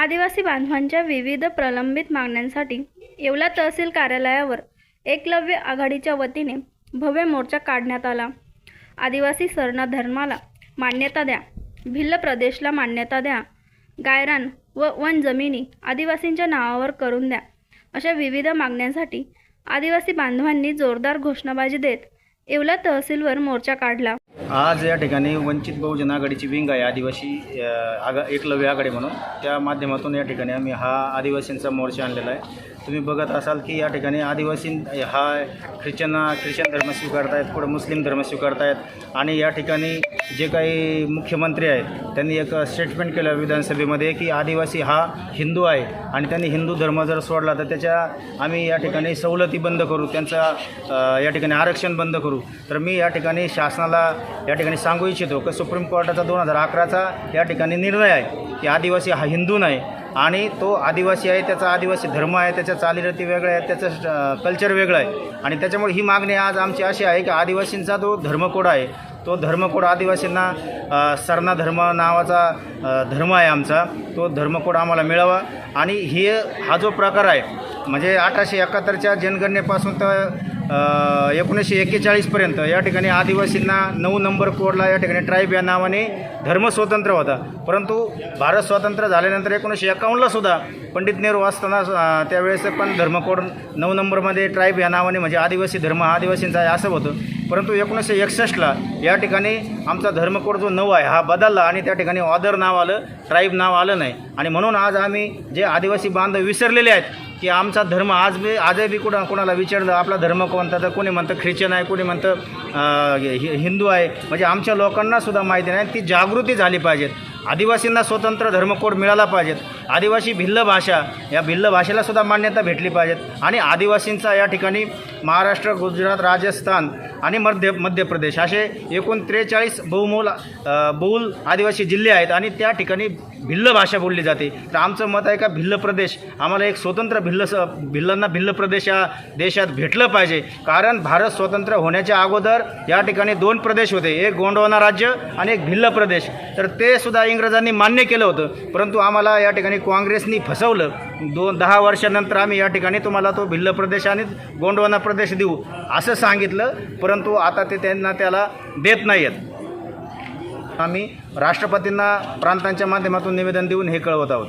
आदिवासी बांधवांच्या विविध प्रलंबित मागण्यांसाठी येवला तहसील कार्यालयावर एकलव्य आघाडीच्या वतीने भव्य मोर्चा काढण्यात आला. आदिवासी सर्ण धर्माला मान्यता द्या भिल्ल प्रदेशला मान्यता द्या गायरान व वन जमिनी आदिवासींच्या नावावर करून द्या अशा विविध मागण्यांसाठी आदिवासी बांधवांनी जोरदार घोषणाबाजी देत येवला तहसीलवर मोर्चा काढला. आज या ठिकाणी वंचित बहुजन आघाडीची विंग आहे आदिवासी अ, आगा एकलव्य आघाडी म्हणून. त्या माध्यमातून या ठिकाणी आम्ही हा आदिवासींचा मोर्चा आणलेला आहे. तुम्ही बघत असाल की या ठिकाणी आदिवासी हा ख्रिश्चन ख्रिश्चन धर्म स्वीकारता आहेत पुढं मुस्लिम धर्म स्वीकारतायत. आणि या ठिकाणी जे काही मुख्यमंत्री आहेत त्यांनी एक स्टेटमेंट केलं विधानसभेमध्ये की आदिवासी हा हिंदू आहे. आणि त्यांनी हिंदू धर्म जर सोडला तर त्याच्या आम्ही या ठिकाणी सवलती बंद करू त्यांचा या ठिकाणी आरक्षण बंद करू. तर मी या ठिकाणी शासनाला या ठिकाणी सांगू इच्छितो की सुप्रीम कोर्टाचा दोन हजार अकराचा या ठिकाणी निर्णय आहे की आदिवासी हा हिंदू नाही. आणि तो आदिवासी आहे त्याचा आदिवासी धर्म आहे त्याच्या चालीरीती वेगळ्या आहेत त्याचं कल्चर वेगळं आहे. आणि त्याच्यामुळे ही मागणी आज आमची अशी आहे की आदिवासींचा जो धर्मकोड आहे तो धर्मकोड आदिवासींना सरना धर्म नावाचा धर्म आहे आमचा तो धर्मकोड आम्हाला मिळावा. आणि हे हा जो प्रकार आहे म्हणजे अठराशे एकाहत्तरच्या जनगणनेपासून तर एकोणीसशे एक्केचाळीसपर्यंत या ठिकाणी आदिवासींना नऊ नंबर कोडला या ठिकाणी ट्राईब या नावाने धर्म स्वतंत्र होता. परंतु भारत स्वातंत्र्य झाल्यानंतर एकोणीसशे एकावन्नला सुद्धा पंडित नेहरू असताना त्यावेळेस पण धर्मकोड नऊ नंबरमध्ये ट्राईब या नावाने म्हणजे आदिवासी धर्म हा आदिवासींचा आहे असं होतं. परंतु एकोणीसशे एकसष्टला या ठिकाणी आमचा धर्मकोड जो नऊ आहे हा बदलला आणि त्या ठिकाणी ऑदर नाव आलं ट्राईब नाव आलं नाही. आणि म्हणून आज आम्ही जे आदिवासी बांधव विसरलेले आहेत की आमचा धर्म आज बी आजही बी कुणा कोणाला विचारलं आपला धर्म कोणता? तर कोणी म्हणतं ख्रिश्चन आहे कोणी म्हणतं हि- हिंदू आहे. म्हणजे आमच्या लोकांना सुद्धा माहिती नाही ती जागृती झाली पाहिजेत. आदिवासींना स्वतंत्र धर्मकोड मिळाला पाहिजेत. आदिवासी भिल्ल भाषा या भिल्ल भाषेलासुद्धा मान्यता भेटली पाहिजेत. आणि आदिवासींचा या ठिकाणी महाराष्ट्र गुजरात राजस्थान आणि मध्य मध्य प्रदेश असे एकूण त्रेचाळीस बहुमूल बहुल आदिवासी जिल्हे आहेत आणि त्या ठिकाणी भिल्ल भाषा बोलली जाते. तर आमचं मत आहे का भिल्ल प्रदेश आम्हाला एक स्वतंत्र भिल्ल स भिल्लांना भिल्ल प्रदेश या देशात भेटलं पाहिजे. कारण भारत स्वतंत्र होण्याच्या अगोदर या ठिकाणी दोन प्रदेश होते. एक गोंडवाना राज्य आणि एक भिल्ल प्रदेश. तर ते सुद्धा इंग्रजांनी मान्य केलं होतं. परंतु आम्हाला या ठिकाणी काँग्रेसनी फसवलं दोन दहा वर्षानंतर आम्ही या ठिकाणी तुम्हाला तो भिल्ल प्रदेश आणि गोंडवाना प्रदेश देऊ असं सांगितलं परंतु आता ते त्यांना त्याला देत नाही आहेत आम्ही राष्ट्रपतींना प्रांतांच्या माध्यमातून निवेदन देऊन हे कळवत आहोत.